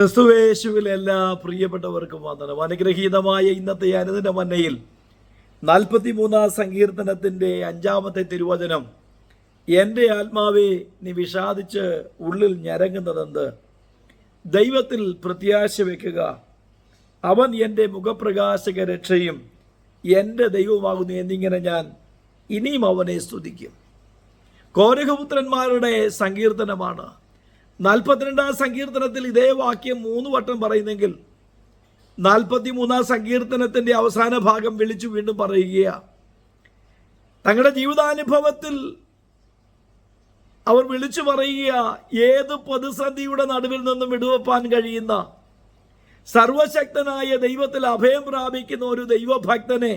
ക്രിസ്തുവേശുവിൽ എല്ലാ പ്രിയപ്പെട്ടവർക്കും വന്ദനം. അനുഗ്രഹീതമായ ഇന്നത്തെ അനുദിന മന്നയിൽ നാൽപ്പത്തി മൂന്നാം സങ്കീർത്തനത്തിന്റെ അഞ്ചാമത്തെ തിരുവചനം എന്റെ ആത്മാവെ നീ വിഷാദിച്ച് ഉള്ളിൽ ഞരങ്ങുന്നതെന്ത്? ദൈവത്തിൽ പ്രത്യാശ വയ്ക്കുക അവൻ എന്റെ മുഖപ്രകാശക രക്ഷയും എന്റെ ദൈവമാകുന്നു എന്നിങ്ങനെ ഞാൻ ഇനിയും അവനെ സ്തുതിക്കും. കോരഹപുത്രന്മാരുടെ സങ്കീർത്തനമാണ് നാൽപ്പത്തിരണ്ടാം സങ്കീർത്തനത്തിൽ ഇതേ വാക്യം മൂന്ന് വട്ടം പറയുന്നെങ്കിൽ നാൽപ്പത്തി മൂന്നാം സങ്കീർത്തനത്തിന്റെ അവസാന ഭാഗം വിളിച്ചു വീണ്ടും പറയുകയാണ് തങ്ങളുടെ ജീവിതാനുഭവത്തിൽ അവർ വിളിച്ചു പറയുക ഏത് പ്രതിസന്ധിയുടെ നടുവിൽ നിന്നും വിടുവപ്പാൻ കഴിയുന്ന സർവശക്തനായ ദൈവത്തിൽ അഭയം പ്രാപിക്കുന്ന ഒരു ദൈവഭക്തനെ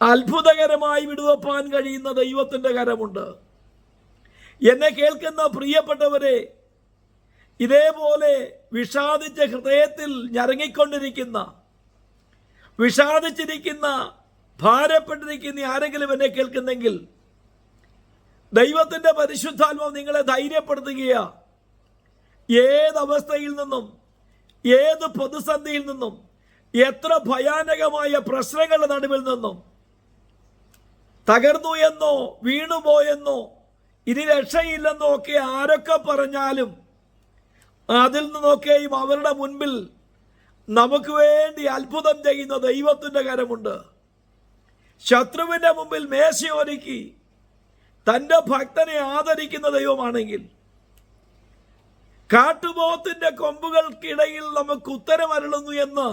അത്ഭുതകരമായി വിടുവപ്പാൻ കഴിയുന്ന ദൈവത്തിന്റെ കരമുണ്ട്. എന്നെ കേൾക്കുന്ന പ്രിയപ്പെട്ടവരെ ഇതേപോലെ വിഷാദിച്ച ഹൃദയത്തിൽ ഞരങ്ങിക്കൊണ്ടിരിക്കുന്ന വിഷാദിച്ചിരിക്കുന്ന ഭാരപ്പെട്ടിരിക്കുന്ന ആരെങ്കിലും എന്നെ കേൾക്കുന്നെങ്കിൽ ദൈവത്തിന്റെ പരിശുദ്ധാത്മാവ് നിങ്ങളെ ധൈര്യപ്പെടുത്തുകയാ. ഏതവസ്ഥയിൽ നിന്നും ഏത് പ്രതിസന്ധിയിൽ നിന്നും എത്ര ഭയാനകമായ പ്രശ്നങ്ങളുടെ നടുവിൽ നിന്നും തകർന്നു എന്നോ വീണുപോയെന്നോ ഇനി രക്ഷയില്ലെന്നൊക്കെ ആരൊക്കെ പറഞ്ഞാലും അതിൽ നിന്നൊക്കെയും അവരുടെ മുൻപിൽ നമുക്ക് വേണ്ടി അത്ഭുതം ചെയ്യുന്ന ദൈവത്തിന്റെ കരമുണ്ട്. ശത്രുവിന്റെ മുമ്പിൽ മേശയൊരുക്കി തന്റെ ഭക്തനെ ആദരിക്കുന്ന ദൈവമാണെങ്കിൽ കാട്ടുപോത്തിന്റെ കൊമ്പുകൾക്കിടയിൽ നമുക്ക് ഉത്തരമരുളുന്നു എന്ന്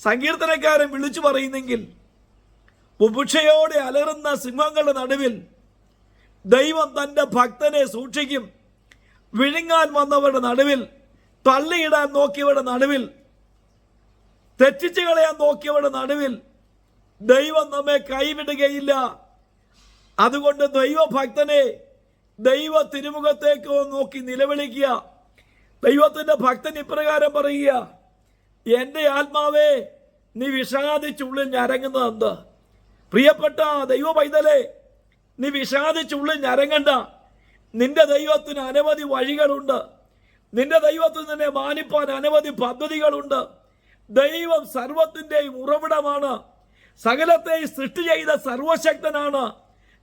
സങ്കീർത്തനക്കാരൻ വിളിച്ചു പറയുന്നെങ്കിൽ ഉപുക്ഷയോടെ അലറുന്ന സിംഹങ്ങളുടെ നടുവിൽ ദൈവം തന്റെ ഭക്തനെ സൂക്ഷിക്കും. വിഴുങ്ങാൻ വന്നവരുടെ നടുവിൽ തള്ളിയിടാൻ നോക്കിയവരുടെ നടുവിൽ തെറ്റിച്ചു കളയാൻ നോക്കിയവരുടെ നടുവിൽ ദൈവം നമ്മെ കൈവിടുകയില്ല. അതുകൊണ്ട് ദൈവഭക്തനെ ദൈവ തിരുമുഖത്തേക്ക് നോക്കി നിലവിളിക്കുക. ദൈവത്തിന്റെ ഭക്തൻ ഇപ്രകാരം പറയുക എന്റെ ആത്മാവേ നീ വിഷാദിച്ചുള്ളിൽ ഞരങ്ങുന്നത് എന്ത്? പ്രിയപ്പെട്ട ദൈവ പൈതലേ നീ വിഷാദിച്ചുള്ളിൽ ഞരങ്ങണ്ട. നിന്റെ ദൈവത്തിന് അനവധി വഴികളുണ്ട്. നിന്റെ ദൈവത്തിൽ നിന്നെ മാനിപ്പാൻ അനവധി പദ്ധതികളുണ്ട്. ദൈവം സർവത്തിന്റെയും ഉറവിടമാണ്. സകലത്തെയും സൃഷ്ടി ചെയ്ത സർവശക്തനാണ്.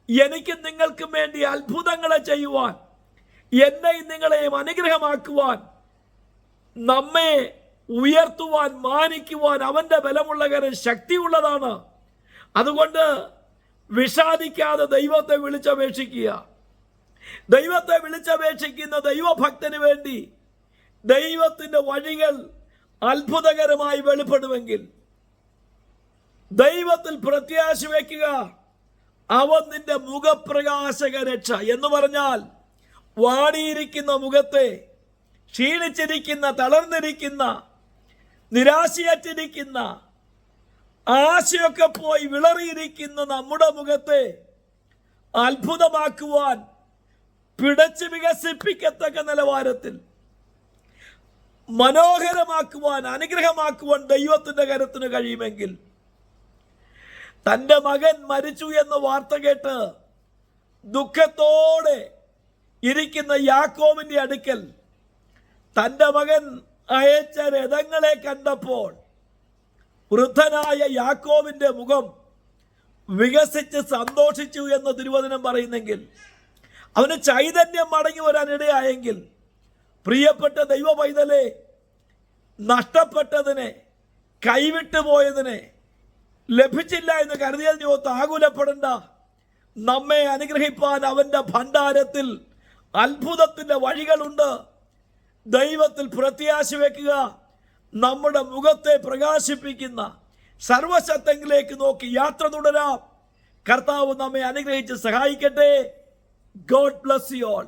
എനിക്കും നിങ്ങൾക്കും വേണ്ടി അത്ഭുതങ്ങളെ ചെയ്യുവാൻ എന്നെയും നിങ്ങളെയും അനുഗ്രഹമാക്കുവാൻ നമ്മെ ഉയർത്തുവാൻ മാനിക്കുവാൻ അവന്റെ ബലമുള്ള കരം ശക്തിയുള്ളതാണ്. അതുകൊണ്ട് വിഷാദിക്കാതെ ദൈവത്തെ വിളിച്ചപേക്ഷിക്കുക. ദൈവത്തെ വിളിച്ചപേക്ഷിക്കുന്ന ദൈവഭക്തന് വേണ്ടി ദൈവത്തിന്റെ വഴികൾ അത്ഭുതകരമായി വെളിപ്പെടുമെങ്കിൽ ദൈവത്തിൽ പ്രത്യാശ വയ്ക്കുക അവൻ നിന്റെ മുഖപ്രകാശക രക്ഷ എന്ന് പറഞ്ഞാൽ വാടിയിരിക്കുന്ന മുഖത്തെ ക്ഷീണിച്ചിരിക്കുന്ന തളർന്നിരിക്കുന്ന നിരാശയറ്റിരിക്കുന്ന ആശയൊക്കെ പോയി വിളറിയിരിക്കുന്ന നമ്മുടെ മുഖത്തെ അത്ഭുതമാക്കുവാൻ പിടച്ച് വികസിപ്പിക്കത്തക്ക നിലവാരത്തിൽ മനോഹരമാക്കുവാൻ അനുഗ്രഹമാക്കുവാൻ ദൈവത്തിന്റെ കരത്തിന് കഴിയുമെങ്കിൽ തന്റെ മകൻ മരിച്ചു എന്ന വാർത്ത കേട്ട് ദുഃഖത്തോടെ ഇരിക്കുന്ന യാക്കോമിന്റെ അടുക്കൽ തന്റെ മകൻ അയച്ച രഥങ്ങളെ കണ്ടപ്പോൾ വൃദ്ധനായ യാക്കോവിന്റെ മുഖം വികസിച്ച് സന്തോഷിച്ചു എന്ന് തിരുവചനം പറയുന്നെങ്കിൽ അവന് ചൈതന്യം മടങ്ങി വരാനിടയായെങ്കിൽ പ്രിയപ്പെട്ട ദൈവ പൈതലെ നഷ്ടപ്പെട്ടതിനെ കൈവിട്ടു പോയതിനെ ലഭിച്ചില്ല എന്ന് കരുതിയാൽ നീ ഒത്ത് ആകുലപ്പെടണ്ട. നമ്മെ അനുഗ്രഹിപ്പാൻ അവന്റെ ഭണ്ഡാരത്തിൽ അത്ഭുതത്തിന്റെ വഴികളുണ്ട്. ദൈവത്തിൽ പ്രത്യാശ വെക്കുക. നമ്മുടെ മുഖത്തെ പ്രകാശിപ്പിക്കുന്ന സർവശത്തെങ്കിലേക്ക് നോക്കി യാത്ര തുടരാം. കർത്താവ് നമ്മെ അനുഗ്രഹിച്ച് സഹായിക്കട്ടെ. God bless you all